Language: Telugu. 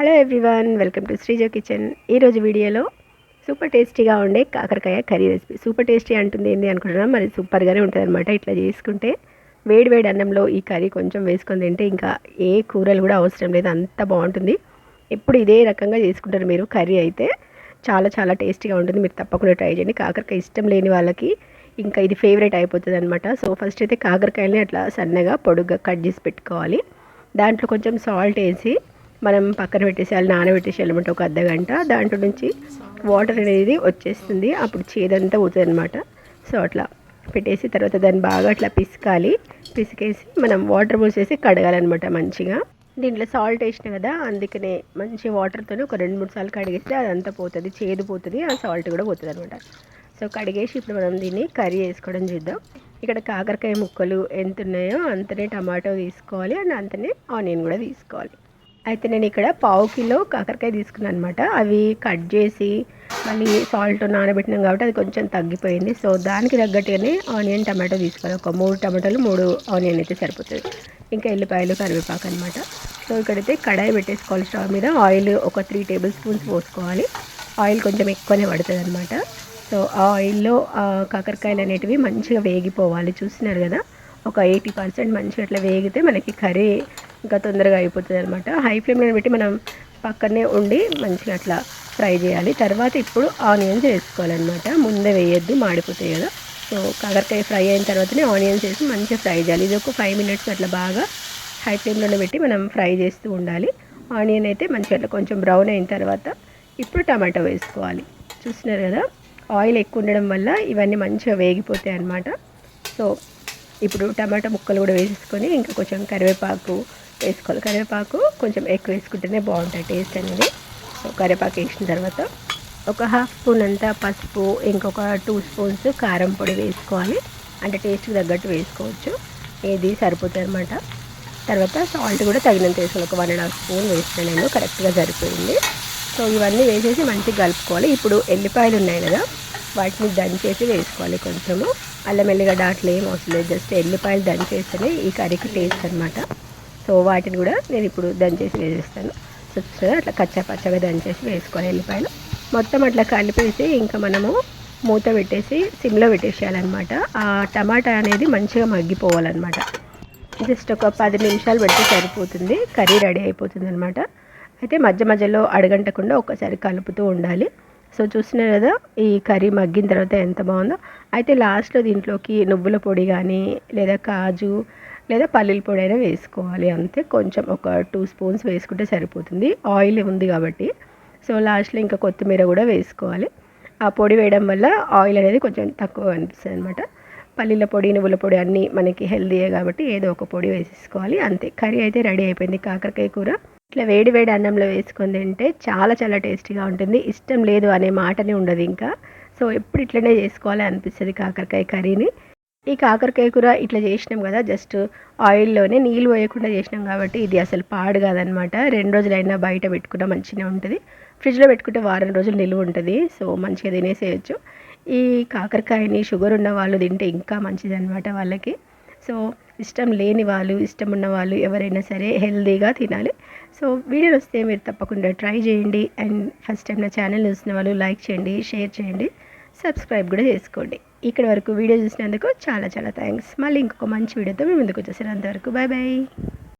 Hello everyone welcome to Srijo kitchen ఈరోజు వీడియోలో సూపర్ టేస్టీగా ఉండే కాకరకాయ కర్రీ రెసిపీ సూపర్ టేస్టీ అంటుంది ఏంటి అనుకుంటున్నాం మరి సూపర్గానే ఉంటుంది అనమాట ఇట్లా చేసుకుంటే వేడి వేడి అన్నంలో ఈ కర్రీ కొంచెం వేసుకొని తింటే ఇంకా ఏ కూరలు కూడా అవసరం లేదు. అంత బాగుంటుంది. ఎప్పుడు ఇదే రకంగా చేసుకుంటారు మీరు కర్రీ అయితే. చాలా చాలా టేస్టీగా ఉంటుంది. మీరు తప్పకుండా ట్రై చేయండి. కాకరకాయ ఇష్టం లేని వాళ్ళకి ఇంకా ఇది ఫేవరెట్ అయిపోతుంది అనమాట సో ఫస్ట్ అయితే కాకరకాయలని అట్లా సన్నగా పొడుగ్గా కట్ చేసి పెట్టుకోవాలి. దాంట్లో కొంచెం సాల్ట్ వేసి మనం పక్కన పెట్టేసేయాలి నానబెట్టేసేయాలన్నమాట ఒక అర్ధ గంట. దాంట్లో నుంచి వాటర్ అనేది వచ్చేస్తుంది. అప్పుడు చేదంతా పోతుంది అనమాట సో అట్లా పెట్టేసి తర్వాత దాన్ని బాగా అట్లా పిసకాలి. పిసికేసి మనం వాటర్ పోసేసి కడగాలన్నమాట మంచిగా. దీంట్లో సాల్ట్ వేసిన కదా అందుకనే మంచి వాటర్తో ఒక రెండు మూడు సార్లు కడిగేస్తే అదంతా పోతుంది చేదు పోతుంది ఆ సాల్ట్ కూడా పోతుంది అనమాట సో కడిగేసి ఇప్పుడు మనం దీన్ని కర్రీ వేసుకోవడం చూద్దాం. ఇక్కడ కాకరకాయ ముక్కలు ఎంత ఉన్నాయో అంతనే టమాటో తీసుకోవాలి అండ్ అంతనే ఆనియన్ కూడా తీసుకోవాలి. అయితే నేను ఇక్కడ పావు కిలో కాకరకాయ తీసుకున్నాను అనమాట అవి కట్ చేసి మళ్ళీ సాల్ట్ నానబెట్టినాం కాబట్టి అది కొంచెం తగ్గిపోయింది. సో దానికి తగ్గట్టుగానే ఆనియన్ టమాటో తీసుకోవాలి ఒక మూడు టమాటోలు మూడు ఆనియన్ అయితే సరిపోతుంది ఇంకా ఎల్లిపాయలు కరివేపాకు అనమాట సో ఇక్కడైతే కడాయి పెట్టేసుకోవాలి స్టవ్ మీద. ఆయిల్ ఒక త్రీ టేబుల్ స్పూన్స్ పోసుకోవాలి. ఆయిల్ కొంచెం ఎక్కువనే పడుతుంది అనమాట సో ఆ ఆయిల్లో కాకరకాయలు అనేటివి మంచిగా వేగిపోవాలి. చూస్తున్నారు కదా? ఒక ఎయిటీ పర్సెంట్ మంచిగా అట్లా వేగితే మనకి కర్రీ ఇంకా తొందరగా అయిపోతుంది అనమాట హై ఫ్లేమ్లో పెట్టి మనం పక్కనే ఉండి మంచిగా అట్లా ఫ్రై చేయాలి. తర్వాత ఇప్పుడు ఆనియన్స్ వేసుకోవాలన్నమాట. ముందే వేయద్దు మాడిపోతాయి కదా. సో కాకరకాయ ఫ్రై అయిన తర్వాతనే ఆనియన్స్ వేసి మంచిగా ఫ్రై చేయాలి. ఇది ఒక ఫైవ్ మినిట్స్ అట్లా బాగా హై ఫ్లేమ్లోనే పెట్టి మనం ఫ్రై చేస్తూ ఉండాలి. ఆనియన్ అయితే మంచిగా అట్లా కొంచెం బ్రౌన్ అయిన తర్వాత ఇప్పుడు టమాటో వేసుకోవాలి. చూస్తున్నారు కదా? ఆయిల్ ఎక్కువ ఉండడం వల్ల ఇవన్నీ మంచిగా వేగిపోతాయి అన్నమాట. సో ఇప్పుడు టమాటా ముక్కలు కూడా వేసేసుకొని ఇంకా కొంచెం కరివేపాకు వేసుకోవాలి. కరివేపాకు కొంచెం ఎక్కువ వేసుకుంటేనే బాగుంటుంది టేస్ట్ అనేది. సో కరివేపాకు వేసిన తర్వాత ఒక హాఫ్ స్పూన్ అంతా పసుపు ఇంకొక టూ స్పూన్స్ కారం పొడి వేసుకోవాలి. అంటే టేస్ట్కి తగ్గట్టు వేసుకోవచ్చు. ఏది సరిపోతుంది అనమాట తర్వాత సాల్ట్ కూడా తగినంత వేసుకోవాలి. ఒక వన్ అండ్ హాఫ్ స్పూన్ వేసిన నేను కరెక్ట్గా సరిపోయింది. సో ఇవన్నీ వేసేసి మంచిగా కలుపుకోవాలి. ఇప్పుడు ఎల్లిపాయలు ఉన్నాయి కదా వాటిని దంచేసి వేసుకోవాలి కొంచెము. అల్లం ఎల్లిగడ్డ అట్లా ఏం అవసరం లేదు. జస్ట్ ఎల్లిపాయలు దంచేస్తేనే ఈ కర్రీకి టేస్ట్ అనమాట సో వాటిని కూడా నేను ఇప్పుడు దంచేసి వేసేస్తాను. సో అట్లా కచ్చా పచ్చగా దంచేసి వేసుకొని ఎల్లిపాయలు మొత్తం అట్లా కలిపేసి ఇంకా మనము మూత పెట్టేసి సిమ్లో పెట్టేసేయాలన్నమాట. ఆ టమాటా అనేది మంచిగా మగ్గిపోవాలన్నమాట. జస్ట్ ఒక పది నిమిషాలు పెడితే సరిపోతుంది. కర్రీ రెడీ అయిపోతుంది అనమాట అయితే మధ్య మధ్యలో అడగంటకుండా ఒకసారి కలుపుతూ ఉండాలి. సో చూస్తున్నారు కదా ఈ కర్రీ మగ్గిన తర్వాత ఎంత బాగుందో. అయితే లాస్ట్లో దీంట్లోకి నువ్వుల పొడి కానీ లేదా కాజు లేదా పల్లీల పొడి అయినా వేసుకోవాలి. అంతే కొంచెం ఒక టూ స్పూన్స్ వేసుకుంటే సరిపోతుంది. ఆయిల్ ఉంది కాబట్టి. సో లాస్ట్లో ఇంకా కొత్తిమీర కూడా వేసుకోవాలి. ఆ పొడి వేయడం వల్ల ఆయిల్ అనేది కొంచెం తక్కువ అనిపిస్తుంది అనమాట పల్లీల పొడి నువ్వుల పొడి అన్నీ మనకి హెల్దీయే కాబట్టి ఏదో ఒక పొడి వేసేసుకోవాలి. అంతే. కర్రీ అయితే రెడీ అయిపోయింది. కాకరకాయ కూర. ఇట్లా వేడి వేడి అన్నంలో వేసుకొని తింటే చాలా చాలా టేస్టీగా ఉంటుంది. ఇష్టం లేదు అనే మాటనే ఉండదు ఇంకా. సో ఎప్పుడు ఇట్లనే చేసుకోవాలి అనిపిస్తుంది కాకరకాయ కర్రీని. ఈ కాకరకాయ కూర ఇట్లా చేసినాం కదా జస్ట్ ఆయిల్లోనే నీళ్ళు పోయకుండా చేసినాం కాబట్టి ఇది అసలు పాడు కాదనమాట. రెండు రోజులైనా బయట పెట్టుకున్నా మంచిగా ఉంటుంది. ఫ్రిడ్జ్లో పెట్టుకుంటే వారం రోజులు నిలువ ఉంటుంది సో మంచిగా తినేసేయచ్చు. ఈ కాకరకాయని షుగర్ ఉన్న వాళ్ళు తింటే ఇంకా మంచిది అనమాట వాళ్ళకి. సో ఇష్టం లేని వాళ్ళు ఇష్టం ఉన్న వాళ్ళు ఎవరైనా సరే హెల్తీగా తినాలి. సో వీడియో వస్తే మీరు తప్పకుండా ట్రై చేయండి. అండ్ ఫస్ట్ టైం నా ఛానల్ చూసిన వాళ్ళు లైక్ చేయండి షేర్ చేయండి. సబ్స్క్రైబ్ కూడా చేసుకోండి. ఇక్కడ వరకు వీడియో చూసినందుకు చాలా చాలా థ్యాంక్స్ మళ్ళీ ఇంకొక మంచి వీడియోతో మేము ముందుకు వచ్చేసారు అంతవరకు బాయ్ బాయ్